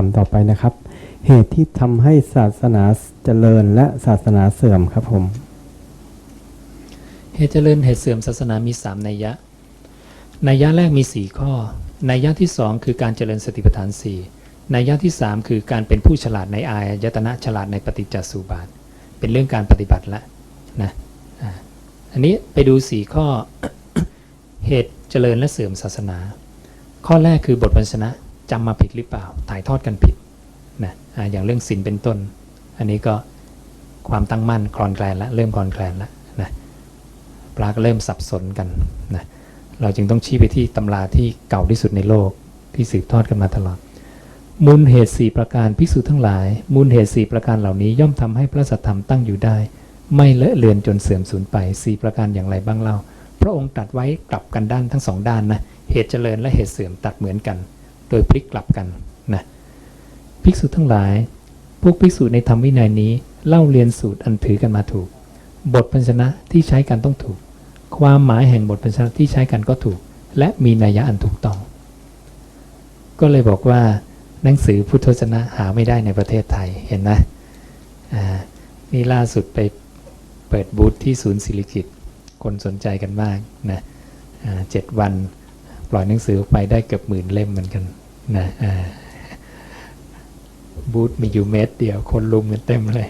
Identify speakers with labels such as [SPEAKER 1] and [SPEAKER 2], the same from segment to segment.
[SPEAKER 1] ามต่อไปนะครับ เหตุที่ทำให้ศาสนาเจริญและศาสนาเสื่อมครับผม
[SPEAKER 2] เหตุเจริญเหตุเสื่อมศาสนามีสามนัยยะ นัยยะแรกมีสี่ข้อ นัยยะที่สองคือการเจริญสติปัฏฐานสี่นัยยะที่สามคือการเป็นผู้ฉลาดในอายตนะฉลาดในปฏิจจสุบาท เป็นเรื่องการปฏิบัติละนะอันนี้ไปดูสี่ข้อ เหตุเจริญและเสื่อมศาสนา ข้อแรกคือบทบัญชนะ จำมาผิดหรือเปล่า ถ่ายทอดกันผิดนะอย่างเรื่องศีลเป็นต้น อันนี้ก็ความตั้งมั่นคลอนแคลนละเริ่มคลอนแคลนละนะปลาก็เริ่มสับสนกันนะเราจึงต้องชี้ไปที่ตำราที่เก่าที่สุดในโลกที่สืบทอดกันมาตลอด มูลเหตุ 4 ประการภิกษุทั้งหลาย มูลเหตุ 4 ประการเหล่านี้ย่อมทำให้พระสัทธรรมตั้งอยู่ได้ ไม่เลอะเลือนจนเสื่อมสูญไป 4 ประการอย่างไรบ้างเล่า พระองค์ตัดไว้กลับกันด้านทั้งสองด้านนะเหตุเจริญและเหตุเสื่อมตัดเหมือนกัน โดยพลิกกลับกันนะภิกษุทั้งหลาย พวกภิกษุในธรรมวินัยนี้เล่าเรียนสูตรอันถือกันมาถูก บทพันชนะที่ใช้กันต้องถูก ความหมายแห่งบทพันชนะที่ใช้กันก็ถูก และมีนัยยะอันถูกต้อง ก็เลยบอกว่า หนังสือพุทธวจนะหาไม่ได้ในประเทศไทยเห็นไหมนี่ล่าสุดไปเปิดบูธที่ศูนย์ศิริกิตคนสนใจกันมากนะเจ็ดวัน ปล่อยหนังสือออกไปได้เกือบหมื่นเล่มเหมือนกันนะบูธมีอยู่เมตรเดียวคนลุมกันเต็มเลย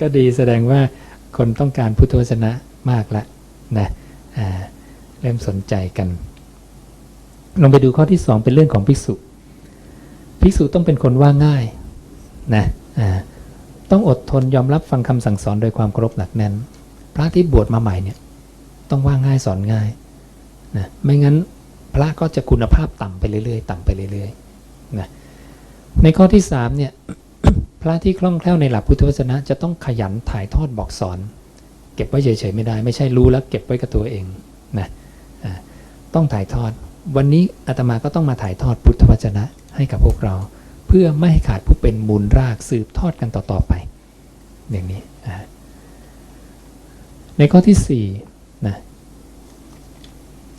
[SPEAKER 2] ก็ดีแสดงว่าคนต้องการพุทธวจนะมากละนะเริ่มสนใจกันลองไปดูข้อที่สองเป็นเรื่องของภิกษุ ภิกษุต้องเป็นคนว่าง่ายนะต้องอดทนยอมรับฟังคำสั่งสอนโดยความเคารพหนักแน่น พระที่บวชมาใหม่เนี่ยต้องว่าง่ายสอนง่าย นะไม่งั้นพระก็จะคุณภาพต่ำไปเรื่อยๆ ต่ำไปเรื่อยๆนะในข้อที่สามเนี่ยพระที่คล่องแคล่วในหลักพุทธวจนะจะต้องขยันถ่ายทอดบอกสอน เก็บไว้เฉยๆไม่ได้ ไม่ใช่รู้แล้วเก็บไว้กับตัวเองนะต้องถ่ายทอด วันนี้อาตมาก็ต้องมาถ่ายทอดพุทธวจนะให้กับพวกเรา เพื่อไม่ให้ขาดผู้เป็นมูลรากสืบทอดกันต่อๆไป อย่างนี้ในข้อที่สี่นะ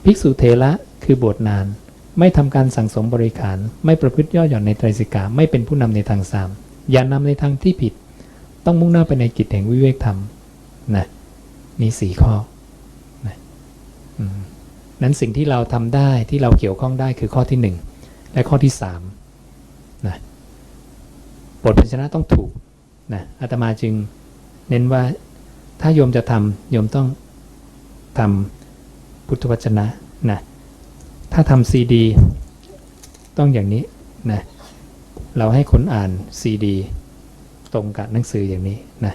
[SPEAKER 2] ภิกษุเทระคือบวชนาน ไม่ทำการสั่งสมบริขาร ไม่ประพฤติย่อหย่อนในไตรสิกขาไม่เป็นผู้นำในทางสามอย่านำในทางที่ผิด ต้องมุ่งหน้าไปในกิจแห่งวิเวกธรรมนะมีสี่ข้อนะนั้นสิ่งที่เราทำได้ที่เราเกี่ยวข้องได้คือข้อที่หนึ่งและข้อที่สามนะบทพันชนะต้องถูกนะอาตมาจึงเน้นว่าถ้าโยมจะทำโยมต้องทำ พุทธวจนะนะถ้าทำซีดีต้องอย่างนี้นะเราให้คนอ่านซีดีตรงกับหนังสืออย่างนี้นะ